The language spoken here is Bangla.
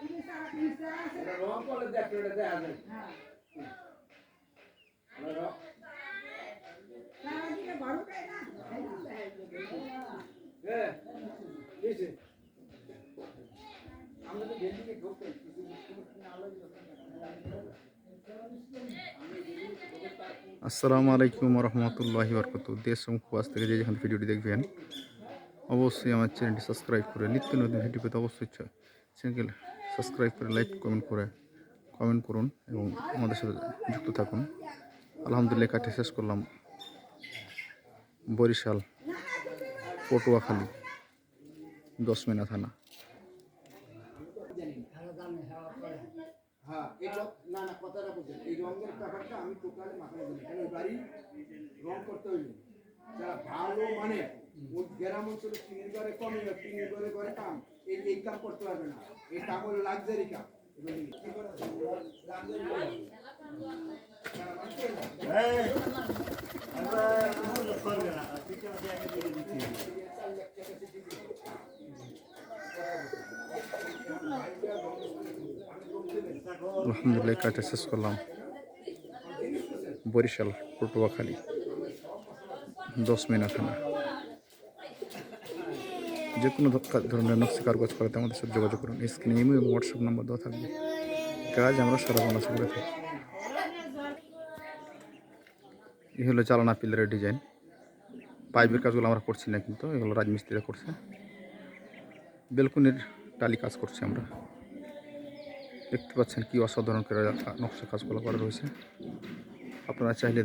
এই সারা প্ল্যান স্যার কোন কোনটা দেখতে দেয়া যায় হ্যাঁ আমাদের মানে কি বড় কেন এ এই যে আমাদের বেশিরভাগ লোকতে কিছু কিছু আলোয় আছে আসসালামু আলাইকুম ওয়া রাহমাতুল্লাহি ওয়া বারাকাতু দেশونکو আজকে যখন ভিডিওটি দেখবেনি অবশ্যই আমাদের চ্যানেলটি সাবস্ক্রাইব করে লিটনের দিন ভিডিওতে অবশ্যই চাই গেল সাবস্ক্রাইব করে লাইক কমেন্ট করে কমেন্ট করুন এবং আমাদের সাথে যুক্ত থাকুন আলহামদুলিল্লাহ কাটে শেষ করলাম বরিশাল পটুয়াখালী দশ মিনা থানা হ্যাঁ, ভালো মানে ও গ্রাম অঞ্চলে চিনির ঘরে কমে চিনির ঘরে ঘরে কাম এই এই কাম করতে পারবে না এই কাম হলো লাক্সারি কাম আলহামদুলিল্লাহ কাটে শেষ করলাম বরিশাল পটুয়াখালী দশ মিনা থানা যে কোনো ধরনের নকশি গাছ করাতে আমাদের সাথে যোগাযোগ করুন স্ক্রিনে ইমেল এবং হোয়াটসঅ্যাপ নম্বর দেওয়া থাকবে কাজ আমরা সারা বাংলা করে থাকি এই হলো চালানা পিলারের ডিজাইন পাইপের কাজগুলো আমরা করছি না কিন্তু এগুলো রাজমিস্ত্রিরা করছে বেলকুনির টালি কাজ করছি আমরা দেখতে পাচ্ছেন কী অসাধারণ করে নকশা কাজগুলো করা রয়েছে আপনারা চাইলে